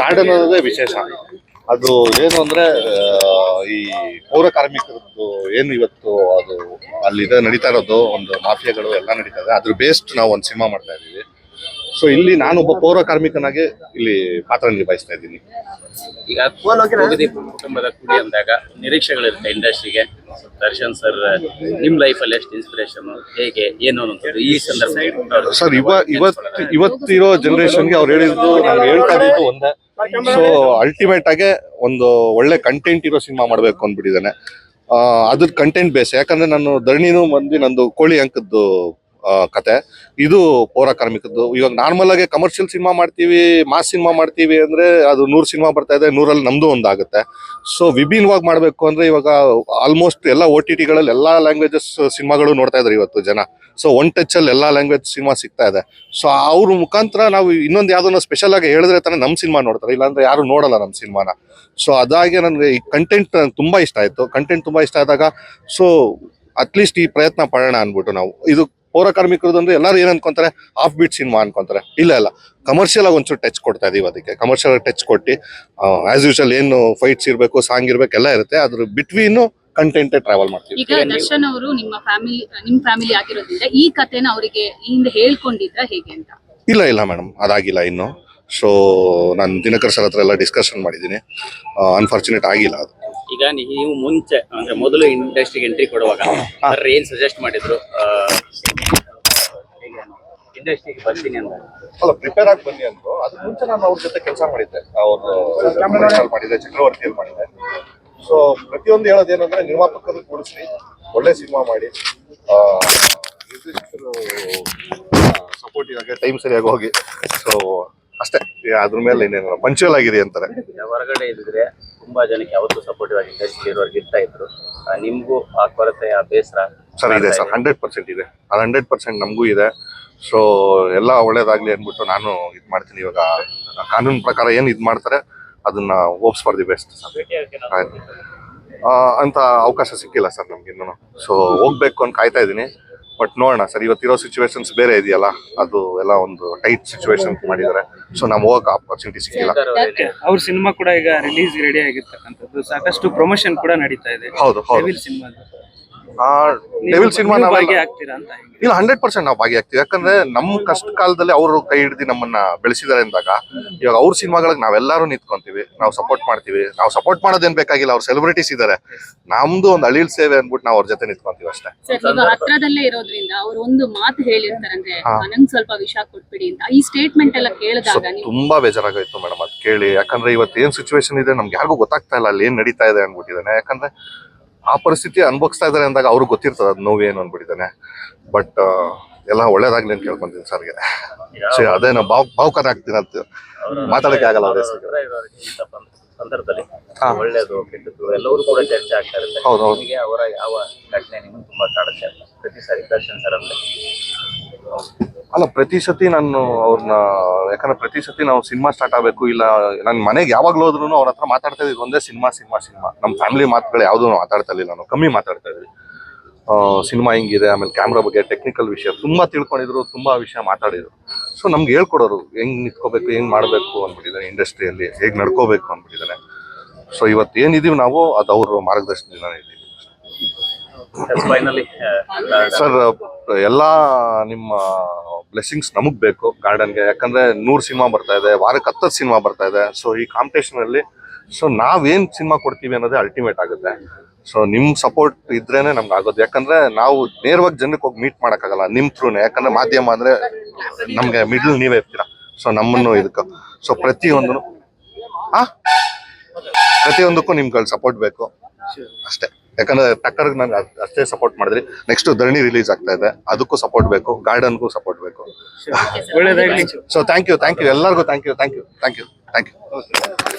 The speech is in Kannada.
ಗಾರ್ಡನ್ ಅನ್ನೋದೇ ವಿಶೇಷ. ಅದು ಏನು ಅಂದ್ರೆ ಈ ಪೌರ ಕಾರ್ಮಿಕರದ್ದು ಏನು ಇವತ್ತು ಅದು ಅಲ್ಲಿ ನಡೀತಾ ಇರೋದು ಒಂದು ಮಾಫಿಯಾಗಳು ಎಲ್ಲ ನಡೀತಾ ಇದೆ. ಅದ್ರ ಬೇಸ್ಡ್ ನಾವು ಒಂದು ಸಿನಿಮಾ ಮಾಡ್ತಾ ಇದೀವಿ. ಸೊ ಇಲ್ಲಿ ನಾನೊಬ್ಬ ಪೌರ ಕಾರ್ಮಿಕನಾಗಿ ಇಲ್ಲಿ ಪಾತ್ರ ನಿಭಾಯಿಸ್ತಾ ಇದ್ದೀನಿ. ಈಗ ಕುಟುಂಬದ ಕುಡಿ ಅಂದಾಗ ನಿರೀಕ್ಷೆಗಳಿರುತ್ತೆ ಇಂಡಸ್ಟ್ರಿಗೆ. ದರ್ಶನ್ ಸರ್ ನಿಮ್ ಲೈಫ್ ಅಲ್ಲಿ ಎಷ್ಟು ಇನ್ಸ್ಪಿರೇಷನ್ ಹೇಗೆ ಏನು ಅನ್ನೋದು ಈ ಸಂದರ್ಭ ಸರ್ ಇವ ಇವತ್ತು ಇವತ್ತಿರೋ ಜನರೇಷನ್ಗೆ ಅವ್ರು ಹೇಳಿದ್ದು ನಾನು ಹೇಳ್ತಾ ಇದ್ದು ಒಂದೇ. ಸೊ ಅಲ್ಟಿಮೇಟ್ ಆಗಿ ಒಂದು ಒಳ್ಳೆ ಕಂಟೆಂಟ್ ಇರೋ ಸಿನಿಮಾ ಮಾಡ್ಬೇಕು ಅಂದ್ಬಿಟ್ಟಿದ್ದಾನೆ. ಅದ್ರ ಕಂಟೆಂಟ್ ಬೇಸ್ ಯಾಕಂದ್ರೆ ನಾನು ಧರಣಿನೂ ಮಂದಿ ನಂದು ಕೋಳಿ ಅಂಕದ್ದು ಕತೆ. ಇದು ಪೌರ ಕಾರ್ಮಿಕದ್ದು. ಇವಾಗ ನಾರ್ಮಲ್ ಆಗಿ ಕಮರ್ಷಿಯಲ್ ಸಿನಿಮಾ ಮಾಡ್ತೀವಿ ಮಾಸ್ ಸಿನಿಮಾ ಮಾಡ್ತೀವಿ ಅಂದ್ರೆ ಅದು ನೂರು ಸಿನಿಮಾ ಬರ್ತಾ ಇದೆ, ನೂರಲ್ಲಿ ನಮ್ದು ಒಂದಾಗುತ್ತೆ. ಸೊ ವಿಭಿನ್ನವಾಗಿ ಮಾಡಬೇಕು ಅಂದ್ರೆ ಇವಾಗ ಆಲ್ಮೋಸ್ಟ್ ಎಲ್ಲ ಓ ಟಿ ಟಿಗಳಲ್ಲಿ ಎಲ್ಲಾ ಲ್ಯಾಂಗ್ವೇಜಸ್ ಸಿನಿಮಾಗಳು ನೋಡ್ತಾ ಇದ್ದಾರೆ ಇವತ್ತು ಜನ. ಸೊ ಒನ್ ಟಚ್ ಅಲ್ಲಿ ಎಲ್ಲಾ ಲ್ಯಾಂಗ್ವೇಜ್ ಸಿನಿಮಾ ಸಿಗ್ತಾ ಇದೆ. ಸೊ ಅವ್ರ ಮುಖಾಂತರ ನಾವು ಇನ್ನೊಂದು ಯಾವ್ದನ್ನ ಸ್ಪೆಷಲ್ ಆಗಿ ಹೇಳಿದ್ರೆ ತಾನೇ ನಮ್ಮ ಸಿನಿಮಾ ನೋಡ್ತಾರೆ. ಇಲ್ಲಾಂದ್ರೆ ಯಾರು ನೋಡಲ್ಲ ನಮ್ಮ ಸಿನಿಮಾನ ಸೊ ಅದಾಗೆ ನನಗೆ ಈ ಕಂಟೆಂಟ್ ತುಂಬಾ ಇಷ್ಟ ಆಯ್ತು. ಕಂಟೆಂಟ್ ತುಂಬಾ ಇಷ್ಟ ಆದಾಗ ಸೊ ಅಟ್ಲೀಸ್ಟ್ ಈ ಪ್ರಯತ್ನ ಪಡೋಣ ಅಂದ್ಬಿಟ್ಟು ನಾವು. ಇದು ಪೌರ ಕಾರ್ಮಿಕರದ್ದು ಅಂದ್ರೆ ಎಲ್ಲರೂ ಏನ್ ಅನ್ಕೊಂತಾರೆ? ಆಫ್ ಬೀಟ್ ಸಿನಿಮಾ ಅನ್ಕೊಂತಾರೆ. ಇಲ್ಲ ಇಲ್ಲ. ಕಮರ್ಷಿಯಲ್ ಆಗಿ ಒಂಚೂರು ಟಚ್ ಕೊಡ್ತಾ ಇದೀವಿ ಅದಕ್ಕೆ. ಕಮರ್ಷಿಯಲ್ ಟಚ್ ಕೊಟ್ಟು ಆಸ್ ಯೂಶಲ್ ಏನು ಫೈಟ್ಸ್ ಇರಬೇಕು ಸಾಂಗ್ ಇರ್ಬೇಕು ಎಲ್ಲ ಇರುತ್ತೆ. ಅದ್ರ ಬಿಟ್ವೀನ್ ಕಂಟೆಂಟ್ ಟ್ರಾವೆಲ್ ಮಾಡ್ತೀವಿ. ಈಗ ದರ್ಶನ್ ಅವರು ನಿಮ್ಮ ಫ್ಯಾಮಿಲಿ ನಿಮ್ ಫ್ಯಾಮಿಲಿ ಆಗಿರೋದ್ರಿಂದ ಈ ಕಥೆನ ಅವರಿಗೆ ಹಿಂದೆ ಹೇಳ್ಕೊಂಡಿದ್ರ ಹೇಗೆ ಅಂತ? ಇಲ್ಲ ಇಲ್ಲ ಮೇಡಮ್ ಅದಾಗಿಲ್ಲ ಇನ್ನು. ಸೊ ನಾನು ದಿನಕರ್ ಸರ್ ಹತ್ರ ಎಲ್ಲ ಡಿಸ್ಕಷನ್ ಮಾಡಿದ್ದೀನಿ. ಅನ್ಫಾರ್ಚುನೇಟ್ ಆಗಿಲ್ಲ ಅದು. ಈಗ ನೀವು ಮುಂಚೆ ಅಂದ್ರೆ ಮೊದಲು ಇಂಡಸ್ಟ್ರಿಗೆ ಎಂಟ್ರಿ ಕೊಡುವಾಗ ಏನ್ ಸಜೆಸ್ಟ್ ಮಾಡಿದ್ರು? ಇಂಡಸ್ಟ್ರಿಗೆ ಬರ್ತೀನಿ ಅಂತ. ಅಲ್ಲ ಪ್ರಿಪೇರ್ ಆಗಿ ಬನ್ನಿ ಅಂದ್ರು. ಅದ್ರ ಮುಂಚೆ ನಾನು ಅವ್ರ ಜೊತೆ ಕೆಲಸ ಮಾಡಿದ್ದೆ. ಅವರು ಮಾಡಿದ್ದೆ ಚಕ್ರವರ್ತಿಯಲ್ಲಿ ಮಾಡಿದ್ದೆ. ಸೊ ಪ್ರತಿಯೊಂದು ಹೇಳೋದೇನಂದ್ರೆ ನಿರ್ಮಾಪಕರು ಕೂಡಿಸಿ ಒಳ್ಳೆ ಸಿನಿಮಾ ಮಾಡಿ. ನಿರ್ದೇಶಕರು ಸಪೋರ್ಟಿವ್ ಆಗಿ ಟೈಮ್ ಸರಿಯಾಗಿ ಹೋಗಿ. ಸೊ ಅಷ್ಟೇ. ಅದ್ರ ಮೇಲೆ ಇನ್ನೇನು ಪಂಚುವಲ್ ಆಗಿದೆ ಅಂತಾರೆ. ಹೊರಗಡೆ ಇದ್ರೆ ತುಂಬಾ ಜನಕ್ಕೆ ಯಾವತ್ತೂ ಸಪೋರ್ಟಿವ್ ಆಗಿ ಇಂಡಸ್ಟ್ರಿ ಇರೋರ್ಗೆ ಇರ್ತಾ ಇದ್ರು. ನಿಮ್ಗೂ ಆ ಕೊರತೆ ಆ ಬೇಸರ ಸರ್ ಇದೆ ಸರ್ ಹಂಡ್ರೆಡ್ ಪರ್ಸೆಂಟ್ ಇದೆ. ಅದು ಹಂಡ್ರೆಡ್ ಪರ್ಸೆಂಟ್ ನಮಗೂ ಇದೆ. ಸೊ ಎಲ್ಲ ಒಳ್ಳೇದಾಗ್ಲಿ ಅಂದ್ಬಿಟ್ಟು ನಾನು ಇದು ಮಾಡ್ತೀನಿ. ಇವಾಗ ಕಾನೂನು ಪ್ರಕಾರ ಏನು ಇದು ಮಾಡ್ತಾರೆ ಅದನ್ನ ಹೋಪ್ಸ್ ಫಾರ್ ದಿ ಬೆಸ್ಟ್ ಅಂತ ಅವಕಾಶ ಸಿಕ್ಕಿಲ್ಲ ಸರ್ ನಮ್ಗೆ ಇನ್ನೂ. ಸೊ ಹೋಗ್ಬೇಕು ಅಂತ ಕಾಯ್ತಾ ಇದ್ದೀನಿ. ಬಟ್ ನೋಡೋಣ ಸರ್ ಇವತ್ತಿರೋ ಸಿಚುವೇಶನ್ಸ್ ಬೇರೆ ಇದೆಯಲ್ಲ ಅದು ಎಲ್ಲ ಒಂದು ಟೈಟ್ ಸಿಚುವೇಶನ್ ಮಾಡಿದ್ದಾರೆ. ಸೊ ನಾವು ಹೋಗಕ್ಕೆ ಆಪರ್ಚುನಿಟಿ ಸಿಕ್ಕಿಲ್ಲ. ಅವ್ರ ಸಿನಿಮಾ ಕೂಡ ಈಗ ರಿಲೀಸ್ ರೆಡಿ ಆಗಿರ್ತಕ್ಕಂಥದ್ದು. ಸಾಕಷ್ಟು ಪ್ರಮೋಷನ್ ಕೂಡ ನಡೀತಾ ಇದೆ. ಹೌದು ಹೌದು. ಡೆವಿಲ್ ಸಿನಿಮಾ ಡೆವಿಲ್ ಸಿನಿಮಾ ಅಂತ ಇಲ್ಲ ಹಂಡ್ರೆಡ್ ಪರ್ಸೆಂಟ್ ನಾವು ಭಾಗಿಯಾಗ್ತೀವಿ ಯಾಕಂದ್ರೆ ನಮ್ಮ ಕಷ್ಟ ಕಾಲದಲ್ಲಿ ಅವರು ಕೈ ಹಿಡಿದು ನಮ್ಮನ್ನ ಬೆಳೆಸಿದ್ದಾರೆ ಅಂದಾಗ ಇವಾಗ ಅವ್ರ ಸಿನಿಮಾಗಳಿಗೆ ನಾವೆಲ್ಲರೂ ನಿಂತ್ಕೊಂತೀವಿ. ನಾವು ಸಪೋರ್ಟ್ ಮಾಡ್ತೀವಿ. ನಾವು ಸಪೋರ್ಟ್ ಮಾಡೋದೇನ್ ಬೇಕಾಗಿಲ್ಲ ಅವ್ರ ಸೆಲೆಬ್ರಿಟೀಸ್ ಇದಾರೆ. ನಮ್ದು ಒಂದು ಅಳಿಲ್ ಸೇವೆ ಅಂದ್ಬಿಟ್ಟು ನಾವು ಅವ್ರ ಜೊತೆ ನಿಂತ್ಕೊಂತೀವಿ ಅಷ್ಟೇ. ಹತ್ರದಲ್ಲೇ ಇರೋದ್ರಿಂದ ಅವ್ರು ಒಂದು ಮಾತು ಹೇಳಿರ್ತಾರೆ ಅಂದ್ರೆ ಹಾ. ನಂಗ್ ಸ್ವಲ್ಪ ವಿಷ ಕೊಟ್ಬಿಡಿ ಅಂತ. ಈ ಸ್ಟೇಟ್ಮೆಂಟ್ ಎಲ್ಲ ಕೇಳಿದಾಗ ನೀವು ತುಂಬಾ ಬೇಜಾರಾಗೋಯ್ತು ಮೇಡಮ್ ಅದ್ ಕೇಳಿ. ಯಾಕಂದ್ರೆ ಇವತ್ತು ಏನ್ ಸಿಚುವೇಶನ್ ಇದೆ ನಮ್ಗೆ ಯಾರಿಗೂ ಗೊತ್ತಾಗ್ತಾ ಇಲ್ಲ ಅಲ್ಲಿ ಏನ್ ನಡೀತಾ ಇದೆ ಅನ್ಬಿಟ್ಟಿದ್ದಾನೆ ಯಾಕಂದ್ರೆ ಆ ಪರಿಸ್ಥಿತಿ ಅನುಭವಿಸ್ತಾ ಇದ್ದಾರೆ ಅಂದಾಗ ಅವ್ರಿಗೆ ಗೊತ್ತಿರ್ತದೆ ನೋವು ಏನು ಅನ್ಬಿಟ್ಟಿದ್ದಾನೆ ಬಟ್ ಎಲ್ಲ ಒಳ್ಳೇದಾಗ್ಲಿ ಅಂತ ಕೇಳ್ಕೊಂತೀನಿ ಸರ್ಗೆ. ಗೆ ಅದೇ ನಾವು ಭಾವ್ ಭಾವುಕರ ಆಗ್ತೀನಿ ಅಂತ ಮಾತಾಡಕ್ಕೆ ಆಗಲ್ಲ ಅವ್ರ ಹೆಸರು ಸಂದರ್ಭದಲ್ಲಿ. ಒಳ್ಳೇದು ಕೆಟ್ಟದ್ದು ಎಲ್ಲರೂ ಕೂಡ ಚರ್ಚೆ ಆಗ್ತಾ ಇರುತ್ತೆ. ಅವರ ಯಾವ ಘಟನೆ ನಿಮ್ಗೆ ತುಂಬಾ ಕಾಡುತ್ತೆ ಪ್ರತಿ ಸಾರಿ ದರ್ಶನ್ ಸರ್ ಅಂದ್ರೆ ಅಲ್ಲ, ಪ್ರತಿ ಸತಿ ನಾನು ಅವ್ರನ್ನ ಯಾಕಂದ್ರೆ ಪ್ರತಿ ಸತಿ ನಾವು ಸಿನಿಮಾ ಸ್ಟಾರ್ಟ್ ಆಗಬೇಕು, ಇಲ್ಲ ನನ್ನ ಮನೆಗೆ ಯಾವಾಗಲೂ ಹೋದ್ರು ಅವ್ರ ಹತ್ರ ಮಾತಾಡ್ತಾ ಇದ್ವಿ ಒಂದೇ ಸಿನಿಮಾ ಸಿನಿಮಾ ಸಿನಿಮಾ. ನಮ್ಮ ಫ್ಯಾಮಿಲಿ ಮಾತುಗಳು ಯಾವುದೂ ಮಾತಾಡ್ತಾ ಇರ್ಲಿಲ್ಲ, ನಾವು ಕಮ್ಮಿ ಮಾತಾಡ್ತಾ ಇದ್ವಿ. ಸಿನಿಮಾ ಹಿಂಗಿದೆ, ಆಮೇಲೆ ಕ್ಯಾಮ್ರಾ ಬಗ್ಗೆ ಟೆಕ್ನಿಕಲ್ ವಿಷಯ ತುಂಬಾ ತಿಳ್ಕೊಂಡಿದ್ರು, ತುಂಬಾ ವಿಷಯ ಮಾತಾಡಿದ್ರು. ಸೊ ನಮ್ಗೆ ಹೇಳ್ಕೊಡೋರು, ಹೆಂಗ್ ನಿಂತ್ಕೋಬೇಕು, ಹೆಂಗ್ ಮಾಡಬೇಕು ಅಂದ್ಬಿಟ್ಟಿದ್ದಾರೆ ಇಂಡಸ್ಟ್ರಿಯಲ್ಲಿ ಹೇಗೆ ನಡ್ಕೋಬೇಕು ಅಂದ್ಬಿಟ್ಟಿದ್ದಾರೆ ಸೊ ಇವತ್ತು ಏನಿದೀವಿ ನಾವು, ಅದು ಅವ್ರ ಮಾರ್ಗದರ್ಶನದಿಂದ ಸರ್ ಎಲ್ಲ ನಿಮ್ಮ ಬ್ಲೆಸ್ಸಿಂಗ್ಸ್ ನಮಗ್ ಬೇಕು ಗಾರ್ಡನ್ಗೆ ಯಾಕಂದ್ರೆ ನೂರ್ ಸಿನಿಮಾ ಬರ್ತಾ ಇದೆ, ವಾರಕ್ಕೆ ಹತ್ತತ್ತು ಸಿನಿಮಾ ಬರ್ತಾ ಇದೆ. ಸೊ ಈ ಕಾಂಪಿಟೇಷನ್ ಅಲ್ಲಿ ಸೊ ನಾವೇನ್ ಸಿನಿಮಾ ಕೊಡ್ತೀವಿ ಅನ್ನೋದೇ ಅಲ್ಟಿಮೇಟ್ ಆಗುತ್ತೆ. ಸೊ ನಿಮ್ ಸಪೋರ್ಟ್ ಇದ್ರೇನೆ ನಮ್ಗೆ ಆಗೋದು. ಯಾಕಂದ್ರೆ ನಾವು ನೇರವಾಗಿ ಜನಕ್ಕೆ ಹೋಗಿ ಮೀಟ್ ಮಾಡಕ್ಕಾಗಲ್ಲ, ನಿಮ್ ಥ್ರೂನೆ ಯಾಕಂದ್ರೆ ಮಾಧ್ಯಮ ಅಂದ್ರೆ ನಮ್ಗೆ ಮಿಡ್ಲ್ ನೀವೇ ಇರ್ತೀರಾ. ಸೊ ನಮ್ಮನ್ನು ಇದಕ್ಕೆ. ಸೊ ಪ್ರತಿಯೊಂದು ಆ? ಪ್ರತಿಯೊಂದಕ್ಕೂ ನಿಮ್ಗಳ ಸಪೋರ್ಟ್ ಬೇಕು. ಅಷ್ಟೇ. ಯಾಕಂದ್ರೆ ಟಕ್ಕರ್ ನಾನು ಅಷ್ಟೇ ಸಪೋರ್ಟ್ ಮಾಡಿದ್ರಿ. ನೆಕ್ಸ್ಟ್ ಧರಣಿ ರಿಲೀಸ್ ಆಗ್ತಾ ಇದೆ. ಅದಕ್ಕೂ ಸಪೋರ್ಟ್ ಬೇಕು. ಗಾರ್ಡನ್ಗೂ ಸಪೋರ್ಟ್ ಬೇಕು. So thank you thank you ಎಲ್ಲರಿಗೂ thank you thank you thank you thank you